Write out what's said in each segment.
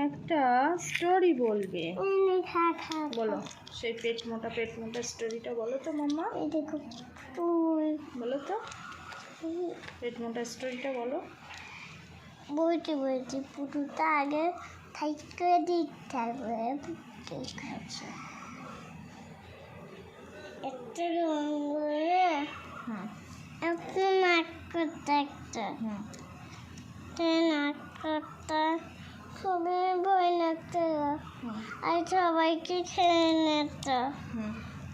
একটা স্টোরি বলবে। খা খা বলো সেই পেট মোটা পেট মোটা স্টোরিটা বলো তো মাম্মা। বলো তো। পেট মোটা স্টোরিটা বলো। বলছি বলছি পুটুটা আগে সাইড করে দিই তারপরে পুটু একটা রঙ করে হুম। একটা নাক করতে একটা নাক করতে খুবই ভয় লাগতো। আর সবাইকে ছেড়ে নিত।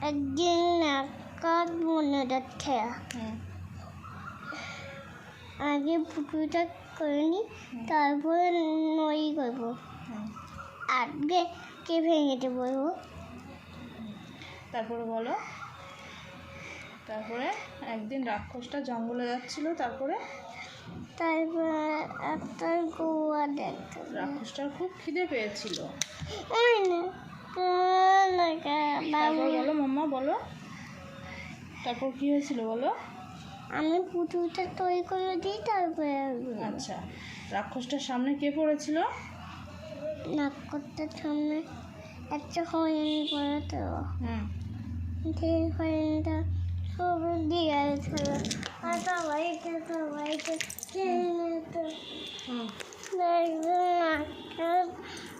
একদিন নাক কাক মনে যাচ্ছে আগে পুটুটা করে নি তারপরে নই করব। আগে কে ভেঙে দেবো তারপরে বলো। তারপরে একদিন রাক্ষসটা জঙ্গলে যাচ্ছিল, তারপরে তারপরে একটা গোয়া দেখতে রাক্ষসটার খুব খিদে পেয়েছিল। ওই না তারপর বলো মাম্মা বলো। তারপর কি হয়েছিল বলো? আমি পুটুটা তৈরি করে দিই তারপরে আচ্ছা রাক্ষসটার সামনে কে পড়েছিল? করতে সামনে একটা হরিণ করে তো হুম। সেই হরিণটা খুব দিয়ে ছিল আর সবাইকে সবাইকে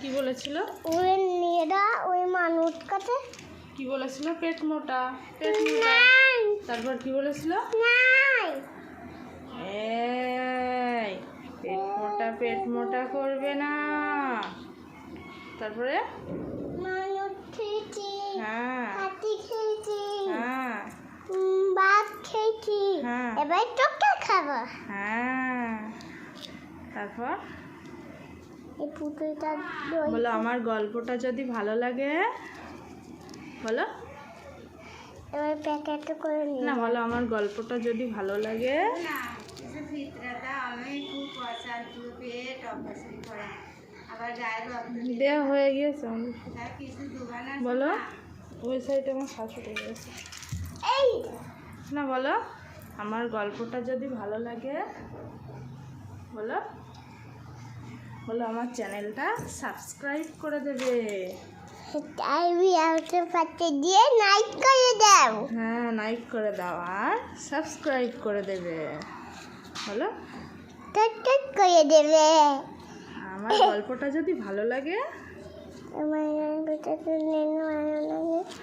কি বলেছিল? ওই মেয়েরা ওই মানুষ কাছে। কি বলেছিল? পেট মোটা পেট মোটা। তারপর কি বলেছিল? নাই। এই পেট মোটা পেট মোটা করবে না। তারপরে? খেয়েছি হ্যাঁ। হ্যাঁ। উম, ভাত খেয়েছি। হ্যাঁ। এবার খাব। হ্যাঁ। তারপর? এই পুতুলটা বলো আমার গল্পটা যদি ভালো লাগে বলো। এবার প্যাকেট করে নিই না বলো আমার গল্পটা যদি ভালো লাগে। দেওয়া হয়ে গিয়েছে। বলো ওই সাইডে আমার শাশুড়ি গেছে এই না বলো আমার গল্পটা যদি ভালো লাগে বলো। বলো আমার চ্যানেলটা সাবস্ক্রাইব করে দেবে। দিয়ে নাইট করে দাও। হ্যাঁ লাইক করে দাও আর সাবস্ক্রাইব করে দেবে। টট করে দেবে। আমার গল্পটা যদি ভালো লাগে?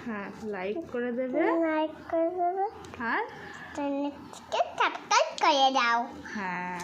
হ্যাঁ লাইক করে দেবে। নাইট করে দেবে। আর? করে দাও। হ্যাঁ।